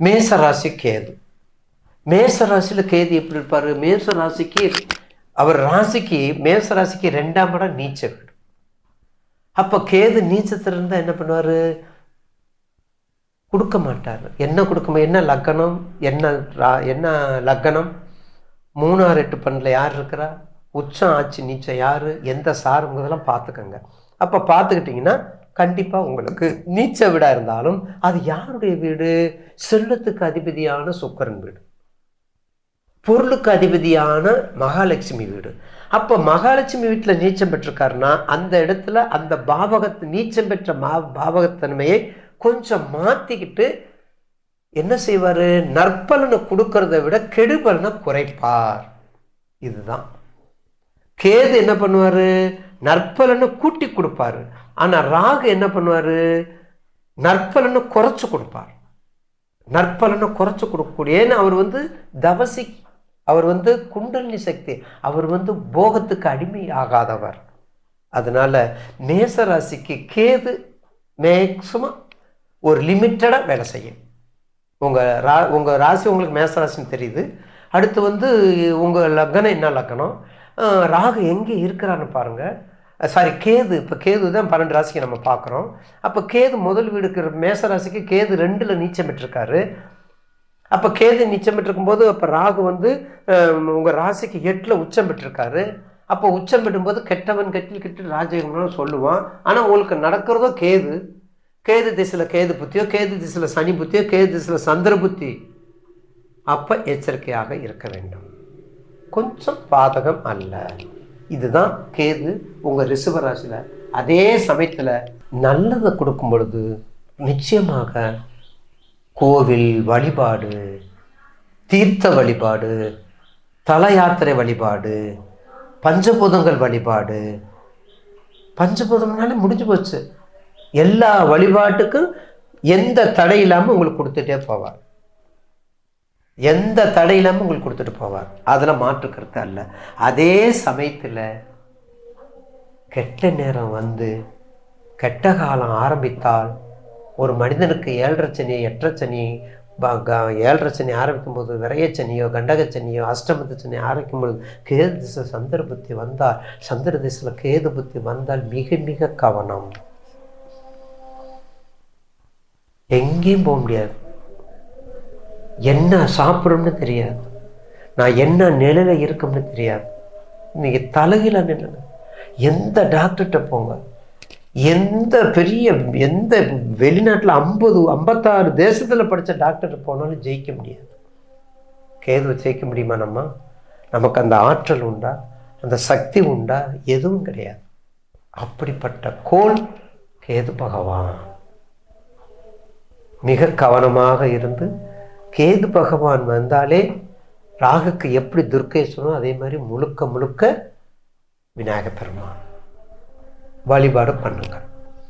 மேச ராசி கேது. மேச ராசியில் கேது எப்படி இருப்பார்? மேச ராசிக்கு அவர் ராசிக்கு மேச ராசிக்கு ரெண்டாம் இடம் நீச்ச வீடு அப்போ கேது நீச்சத்தில் இருந்தால் என்ன பண்ணுவார்? கொடுக்க மாட்டார். என்ன கொடுக்க என்ன லக்கணம்? என்ன ரா- என்ன லக்கணம்? மூணாறு எட்டு பண்ணில் யார் இருக்கிறா? உச்சம் ஆச்சு நீச்சம் யார்? எந்த சாருங்கிறதெல்லாம் பார்த்துக்கோங்க. அப்போ பார்த்துக்கிட்டிங்கன்னா கண்டிப்பாக உங்களுக்கு நீச்ச வீடாக இருந்தாலும் அது யாருடைய வீடு? செல்லத்துக்கு அதிபதியான சுக்கரன் வீடு. பொருளுக்கு அதிபதியான மகாலட்சுமி வீடு. அப்போ மகாலட்சுமி வீட்டில் நீச்சம் பெற்றிருக்காருன்னா அந்த இடத்துல அந்த பாவகத்து நீச்சம் பெற்ற மா பாவகத்தன்மையை கொஞ்சம் மாற்றிக்கிட்டு என்ன செய்வார்? நற்பலனை கொடுக்கறத விட கெடுபலனை குறைப்பார். இதுதான். கேது என்ன பண்ணுவார்? நற்பலனை கூட்டி கொடுப்பாரு. ஆனால் ராகு என்ன பண்ணுவார்? நற்பலனை குறைச்சி கொடுப்பார். நற்பலனை குறைச்சி கொடுக்கக்கூடிய ஏன்னா அவர் வந்து தவசி அவர் வந்து குண்டலினி சக்தி அவர் வந்து போகத்துக்கு அடிமை ஆகாதவர். அதனால் மேச ராசிக்கு கேது மேக்சிமம் ஒரு லிமிட்டடாக வேலை செய்யும். உங்கள் ரா உங்கள் ராசி உங்களுக்கு மேசராசின்னு தெரியுது. அடுத்து வந்து உங்கள் லக்னம் என்ன லக்கணம் ராகு எங்கே இருக்கிறான்னு பாருங்கள் சாரி கேது. இப்போ கேது தான் பன்னெண்டு ராசிக்கு நம்ம பார்க்குறோம். அப்போ கேது முதல் வீடு இருக்கிற மேச ராசிக்கு கேது ரெண்டில் நீச்சம் பெற்றிருக்காரு. அப்போ கேது நீச்சம் பெற்றிருக்கும்போது அப்போ ராகு வந்து உங்கள் ராசிக்கு எட்டில் உச்சம் பெற்றிருக்காரு. அப்போ உச்சம் பெறும்போது கெட்டவன் கெட்டில் கெட்டில் ராஜயோகம்னு சொல்லுவான். ஆனால் உங்களுக்கு நடக்கிறதோ கேது. கேது திசையில் கேது புத்தியோ கேது திசையில் சனி புத்தியோ கேது திசையில் சந்திர புத்தி. அப்போ எச்சரிக்கையாக இருக்க வேண்டும். கொஞ்சம் பாதகம் அல்ல. இதுதான் கேது உங்கள் ரிஷபராசியில் அதே சமயத்தில் நல்லதை கொடுக்கும் பொழுது நிச்சயமாக கோவில் வழிபாடு தீர்த்த வழிபாடு தல யாத்திரை வழிபாடு பஞ்சபூதங்கள் வழிபாடு பஞ்சபூதம்னாலே முடிஞ்சு போச்சு. எல்லா வழிபாட்டுக்கும் எந்த தடை இல்லாமல் உங்களுக்கு கொடுத்துட்டே போவார். எந்த தடையிலாமல் உங்களுக்கு கொடுத்துட்டு போவார். அதில் மாற்று அல்ல. அதே சமயத்தில் கெட்ட நேரம் வந்து கெட்ட காலம் ஆரம்பித்தால் ஒரு மனிதனுக்கு ஏழரை சனி எட்டரை சனி ஏழரை சனி ஆரம்பிக்கும் போது விரையச்சனியோ கண்டகச்சனியோ அஷ்டமத்து சனி ஆரம்பிக்கும் பொழுது கேது திசை சந்திர புத்தி வந்தால் சந்திர திசையில் கேது புத்தி வந்தால் மிக மிக கவனம். எங்கேயும் போக முடியாது. என்ன சாப்பிடும்னு தெரியாது. நான் என்ன நிலையில் இருக்கும்னு தெரியாது. இன்றைக்கி தலையில நிலை எந்த டாக்டர்கிட்ட போங்க. எந்த பெரிய எந்த வெளிநாட்டில் ஐம்பது ஐம்பத்தாறு தேசத்தில் படித்த டாக்டர்கிட்ட போனாலும் ஜெயிக்க முடியாது. கேதுவை ஜெயிக்க முடியுமா நம்ம? நமக்கு அந்த ஆற்றல் உண்டா? அந்த சக்தி உண்டா? எதுவும் கிடையாது. அப்படிப்பட்ட கோல் கேது பகவான். மிக கவனமாக இருந்து கேது பகவான் வந்தாலே ராகுக்கு எப்படி துர்க்கேஸ்வரம் அதே மாதிரி முழுக்க முழுக்க விநாயகப் பெருமான் வழிபாடு பண்ணுங்கள்